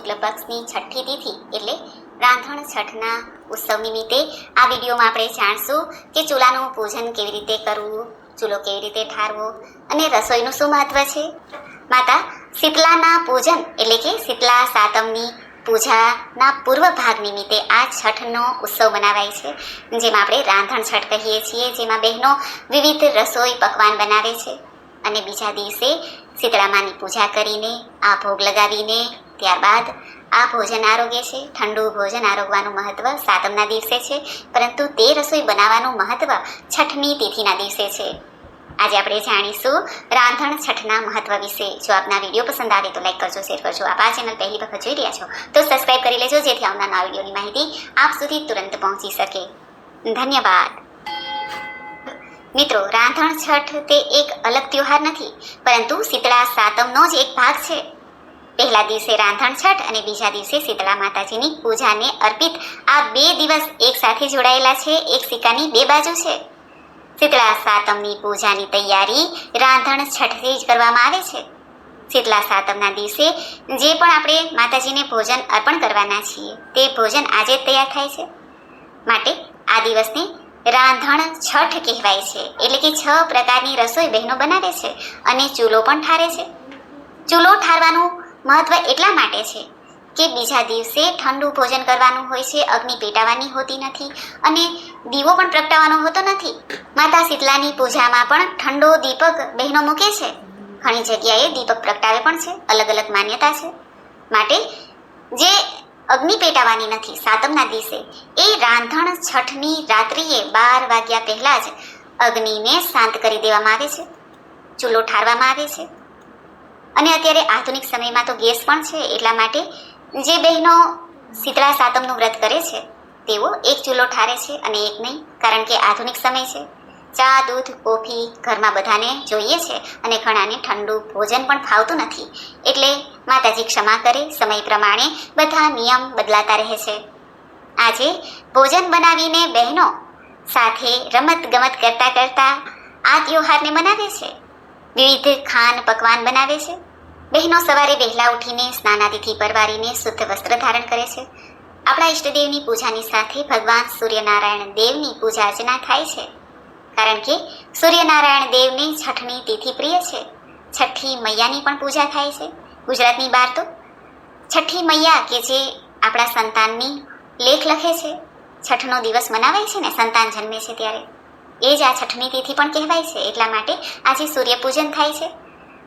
શુક્લ છઠ્ઠી તિથિ એટલે રાંધણ છઠના ઉત્સવ નિમિત્તે આ વિડીયોમાં આપણે જાણશું કે ચૂલાનું પૂજન કેવી રીતે કરવું, ચૂલો કેવી રીતે ઠારવો અને રસોઈનું શું મહત્વ છે. માતા, શીતલાના પૂજન એટલે કે શીતલા સાતમની પૂજાના પૂર્વ ભાગ નિમિત્તે આ છઠનો ઉત્સવ મનાવાય છે. જેમાં આપણે રાંધણ છઠ કહીએ છીએ, જેમાં બહેનો વિવિધ રસોઈ પકવાન બનાવે છે. અને બીજા દિવસે શીતળામાની પૂજા કરીને, આ ભોગ લગાવીને ત્યારબાદ આ ભોજન આરોગ્ય છે. ઠંડુ ભોજન આરોગવાનું મહત્વ સાતમના દિવસે છે. પરંતુ તે રસોઈ બનાવવાનું મહત્વ છઠ્ઠની તિથિના દિવસે છે. આજે આપણે જાણીશું રાંધણ છઠના મહત્વ વિશે. જો આપના વીડિયો પસંદ આવે તો લાઈક કરજો, શેર કરજો. આપ આ ચેનલ પહેલી વખત જોઈ રહ્યા છો તો સબસ્ક્રાઈબ કરી લેજો, જેથી આવનારના વિડીયોની માહિતી આપ સુધી તુરંત પહોંચી શકે. ધન્યવાદ. મિત્રો, રાંધણ છઠ તે એક અલગ ત્યોહાર નથી, પરંતુ શીતળા સાતમનો જ એક ભાગ છે. પહેલા દિવસે રાંધણ છઠ અને બીજા દિવસે શીતળા માતાજીની પૂજાને અર્પિત આ બે દિવસ એક સાથે જોડાયેલા છે. એક સિક્કાની બે બાજુ છે. શીતળા સાતમની પૂજાની તૈયારી રાંધણ છઠથી જ કરવામાં આવે છે. શીતળા સાતમના દિવસે જે પણ આપણે માતાજીને ભોજન અર્પણ કરવાના છીએ તે ભોજન આજે જ તૈયાર થાય છે. માટે આ દિવસને રાંધણ છઠ કહેવાય છે. એટલે કે છ પ્રકારની રસોઈ બહેનો બનાવે છે અને ચૂલો પણ ઠારે છે. ચૂલો ઠારવાનું મહત્વ એટલા માટે છે કે બીજા દિવસે ઠંડુ ભોજન કરવાનું હોય છે, અગ્નિ પેટાવાની હોતી નથી અને દીવો પણ પ્રગટાવવાનો હોતો નથી. માતા શીતલાની પૂજામાં પણ ઠંડો દીપક બહેનો મૂકે છે. ઘણી જગ્યાએ દીપક પ્રગટાવે પણ છે, અલગ અલગ માન્યતા છે. માટે જે અગ્નિ પેટાવાની નથી, સાતમના દિવસે એ રાંધણ છઠની રાત્રિએ બાર વાગ્યા પહેલાં જ અગ્નિને શાંત કરી દેવામાં આવે છે. ચૂલો ઠારવામાં આવે છે. અને અત્યારે આધુનિક સમયમાં તો ગેસ પણ છે, એટલા માટે જે બહેનો શીતળા સાતમનું વ્રત કરે છે, તેઓ એક ચૂલો ઠારે છે અને એક નહીં, કારણ કે આધુનિક સમય છે. ચા, દૂધ, કોફી ઘરમાં બધાને જોઈએ છે અને ઘણાને ઠંડુ ભોજન પણ ફાવતું નથી. એટલે માતાજી ક્ષમા કરે, સમય પ્રમાણે બધા નિયમ બદલાતા રહે છે. આજે ભોજન બનાવીને બહેનો સાથે રમત ગમત કરતા કરતા આ તહેવારને મનાવે છે. વિવિધ ખાન પકવાન બનાવે છે? બહેનો સવારે વહેલા ઉઠીને સ્નાનાદિથી પરવારીને શુદ્ધ વસ્ત્ર ધારણ કરે છે. આપણા ઈષ્ટદેવની પૂજાની સાથે ભગવાન સૂર્યનારાયણ દેવની પૂજા અર્ચના થાય છે. કારણ કે સૂર્યનારાયણ દેવને છઠની તિથિ પ્રિય છે. છઠ્ઠી મૈયાની પણ પૂજા થાય છે. ગુજરાતની બહાર તો છઠ્ઠી મૈયા કે જે આપણા સંતાનની લેખ લખે છે. છઠનો દિવસ મનાવાય છે ને? સંતાન જન્મે છે ત્યારે. એ જ આ છઠ્ઠની તિથિ પણ કહેવાય છે. એટલા માટે આજે સૂર્યપૂજન થાય છે.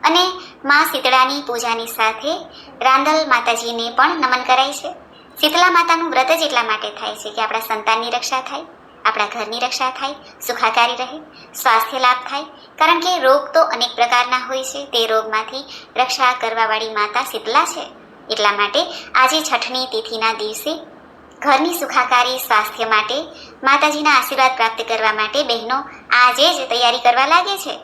અને મા શીતળાની પૂજાની સાથે રાંદલ માતાજીને પણ નમન કરાય છે. શીતળા માતાનું વ્રત જ એટલા માટે થાય છે કે આપણા સંતાનની રક્ષા થાય, આપણા ઘરની રક્ષા થાય, સુખાકારી રહે, સ્વાસ્થ્ય લાભ થાય. કારણ કે રોગ તો અનેક પ્રકારના હોય છે. તે રોગમાંથી રક્ષા કરવાવાળી માતા શીતલા છે. એટલા માટે આજે છઠની તિથિના દિવસે ઘરની સુખાકારી, સ્વાસ્થ્ય માટે, માતાજીના આશીર્વાદ પ્રાપ્ત કરવા માટે બહેનો આજે જ તૈયારી કરવા લાગે છે.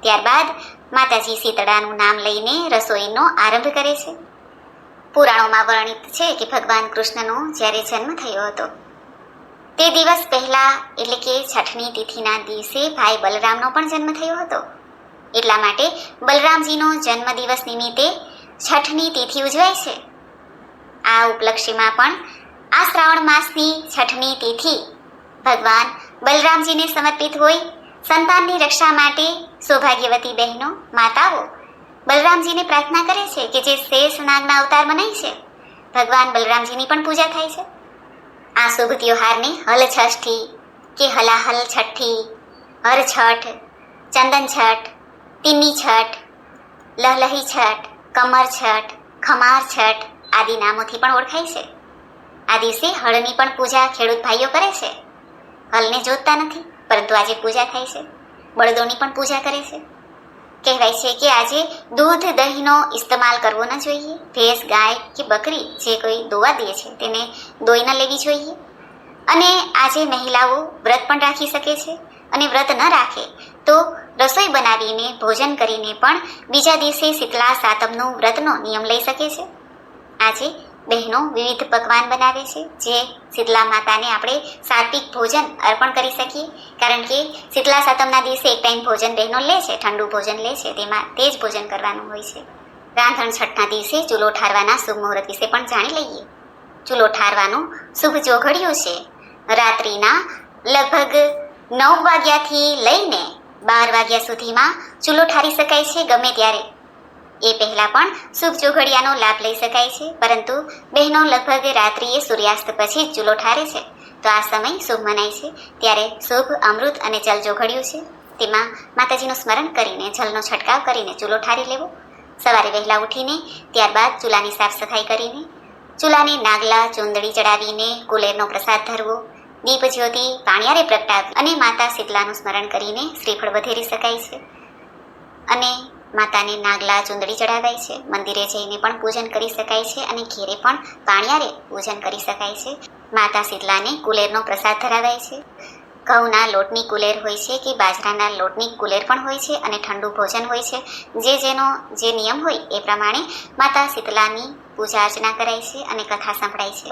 ત્યારબાદ માતાજી શીતળાનું નામ લઈને રસોઈનો આરંભ કરે છે. પુરાણોમાં વર્ણિત છે કે ભગવાન કૃષ્ણનો જ્યારે જન્મ થયો હતો. તે દિવસ પહેલા, એટલે કે છઠની તિથિના દિવસે, ભાઈ બલરામનો પણ જન્મ થયો હતો. એટલા માટે બલરામજીનો જન્મદિવસ નિમિત્તે છઠની તિથિ ઉજવાય છે. આ ઉપલક્ષ્યમાં પણ આ શ્રાવણ માસની છઠની તિથિ. ભગવાન બલરામજીને સમર્પિત હોય સંતાનની રક્ષા માટે સૌભાગ્યવતી બહેનો, માતાઓ, બલરામજીને પ્રાર્થના કરે છે કે જે શેષ નાગના અવતાર મનાય છે. ભગવાન બલરામજીની પણ પૂજા થાય છે. આ શુભ ત્યોહારને હલ છઠ્ઠી કે હલાહલ છઠ્ઠી હર છઠ ચંદન છઠ, તિન્ની છઠ, લહલહી છઠ, કમર છઠ, ખમાર છઠ આદિ નામોથી પણ ઓળખાય છે. આ દિવસે હળની પણ પૂજા ખેડૂત ભાઈઓ કરે છે. હલને જોતતા નથી, પરંતુ આજે પૂજા થાય છે. બળદોની પણ પૂજા કરે છે. કહેવાય છે કે આજે દૂધ દહીંનો ઇસ્તેમાલ કરવો ન જોઈએ. ભેંસ, ગાય કે બકરી જે કોઈ દોવા દે છે, તેને દોઈ ન લેવી જોઈએ. અને આજે મહિલાઓ વ્રત પણ રાખી શકે છે અને વ્રત ન રાખે તો રસોઈ બનાવીને, ભોજન કરીને પણ બીજા દિવસે શીતલા સાતમનું વ્રતનો નિયમ લઈ શકે છે. આજે બહેનો વિવિધ પકવાન બનાવે છે, જે શીતલા માતાને આપણે સાત્વિક ભોજન અર્પણ કરી શકીએ. કારણ કે શીતલા સાતમના દિવસે એક ટાઈમ ભોજન બહેનો લે છે, ઠંડુ ભોજન લે છે, તેમાં તે જ ભોજન કરવાનું હોય છે. રાંધણ છઠના દિવસે ચૂલો ઠારવાના શુભ મુહૂર્ત વિશે પણ જાણી લઈએ. ચૂલો ઠારવાનું શુભ જોઘડિયું છે. રાત્રિના લગભગ નવ વાગ્યાથી લઈને બાર વાગ્યા સુધીમાં ચૂલો ઠારી શકાય છે, ગમે ત્યારે એ પહેલાં પણ શુભ ચોઘડિયાનો લાભ લઈ શકાય છે, પરંતુ બહેનો લગભગ રાત્રિએ સૂર્યાસ્ત પછી જ ચૂલો ઠારે છે. તો આ સમય શુભ મનાય છે. ત્યારે શુભ, અમૃત અને જલ જોઘડ્યું છે. તેમાં માતાજીનું સ્મરણ કરીને જલનો છંટકાવ કરીને ચૂલો ઠારી લેવો. સવારે વહેલા ઉઠીને, ત્યારબાદ ચૂલાની સાફ સફાઈ કરીને, ચૂલાને નાગલા, ચુંદડી ચડાવીને કુલેરનો પ્રસાદ ધરવો. દીપ, જ્યોતિ, પાણિયારે પ્રગટાવી અને માતા શીતલાનું સ્મરણ કરીને શ્રીફળ વધેરી શકાય છે. અને માતાને નાગલા ચુંદડી ચડાવાય છે. મંદિરે જઈને પણ પૂજન કરી શકાય છે અને ઘેરે પણ પાણિયારે પૂજન કરી શકાય છે. માતા શીતલાને કુલેરનો પ્રસાદ ધરાવાય છે. ઘઉંના લોટની કુલેર હોય છે કે બાજરાના લોટની કુલેર પણ હોય છે અને ઠંડુ ભોજન હોય છે. જે જેનો જે નિયમ હોય એ પ્રમાણે માતા શીતલાની પૂજા અર્ચના કરાય છે અને કથા સંભળાય છે.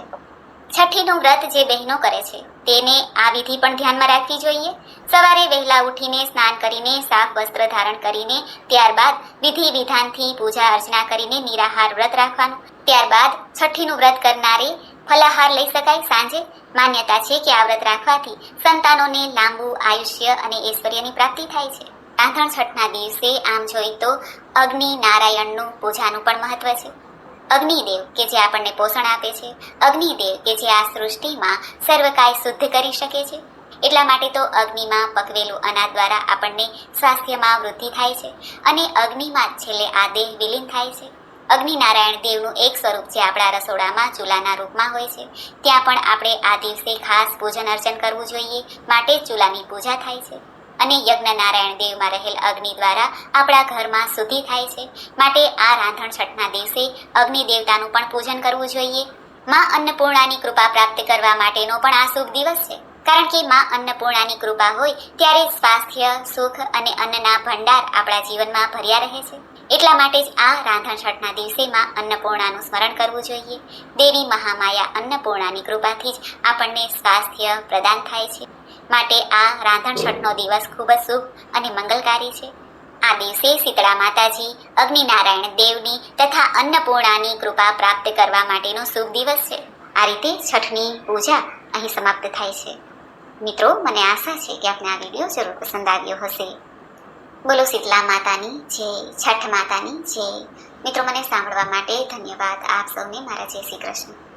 છઠ્ઠીનું વ્રત જે બહેનો કરે છે, તેને આ વિધિ પણ ધ્યાનમાં રાખવી જોઈએ. સવારે વહેલા ઉઠીને સ્નાન કરીને સાફ વસ્ત્ર ધારણ કરીને, ત્યારબાદ વિધિ વિધાનથી પૂજા અર્ચના કરીને નિરાહાર વ્રત રાખવાનું. ત્યારબાદ છઠ્ઠીનું વ્રત કરનારે ફલાહાર લઈ શકાય સાંજે. માન્યતા છે કે આ વ્રત રાખવાથી સંતાનોને લાંબુ આયુષ્ય અને ઐશ્વર્યની પ્રાપ્તિ થાય છે. રાંધણ છઠના દિવસે આમ જોઈએ તો અગ્નિ નારાયણનું પૂજાનું પણ મહત્વ છે. અગ્નિદેવ કે જે આપણને પોષણ આપે છે. અગ્નિદેવ કે જે આ સૃષ્ટિમાં સર્વકાય શુદ્ધ કરી શકે છે. એટલા માટે તો અગ્નિમાં પકવેલું અનાજ દ્વારા આપણને સ્વાસ્થ્યમાં વૃદ્ધિ થાય છે અને અગ્નિમાં જ છેલ્લે આ દેહ વિલીન થાય છે. અગ્નિનારાયણ દેવનું એક સ્વરૂપ જે આપણા રસોડામાં ચૂલાના રૂપમાં હોય છે. ત્યાં પણ આપણે આ દિવસે ખાસ પૂજન અર્ચન કરવું જોઈએ. માટે ચૂલાની પૂજા થાય છે. અને યજ્ઞ નારાયણ દેવમાં રહેલ અગ્નિ દ્વારા આપણા ઘરમાં શુદ્ધિ થાય છે. માટે આ રાંધણ છઠના દિવસે અગ્નિ દેવતાનું પણ પૂજન કરવું જોઈએ. માં અન્નપૂર્ણાની કૃપા પ્રાપ્ત કરવા માટેનો પણ આ શુભ દિવસ છે. કારણ કે માં અન્નપૂર્ણાની કૃપા હોય ત્યારે સ્વાસ્થ્ય, સુખ અને અન્નના ભંડાર આપણા જીવનમાં ભર્યા રહે છે. એટલા માટે જ આ રાંધણ છઠના દિવસે અન્નપૂર્ણાનું સ્મરણ કરવું જોઈએ. દેવી મહામાયા અન્નપૂર્ણાની કૃપાથી જ આપણને સ્વાસ્થ્ય પ્રદાન થાય છે. માટે આ રાંધણ છઠનો દિવસ ખૂબ જ શુભ અને મંગલકારી છે. આ દિવસે શીતળા માતાજી, અગ્નિનારાયણ દેવની તથા અન્નપૂર્ણાની કૃપા પ્રાપ્ત કરવા માટેનો શુભ દિવસ છે. આ રીતે છઠની પૂજા અહીં સમાપ્ત થાય છે. મિત્રો, મને આશા છે કે આપને આ વીડિયો જરૂર પસંદ આવ્યો હશે. બોલો શીતલા માતાની જય છઠ માતાની જય મિત્રો મને સાંભળવા માટે ધન્યવાદ આપ સૌને, મારા જય શ્રી કૃષ્ણ.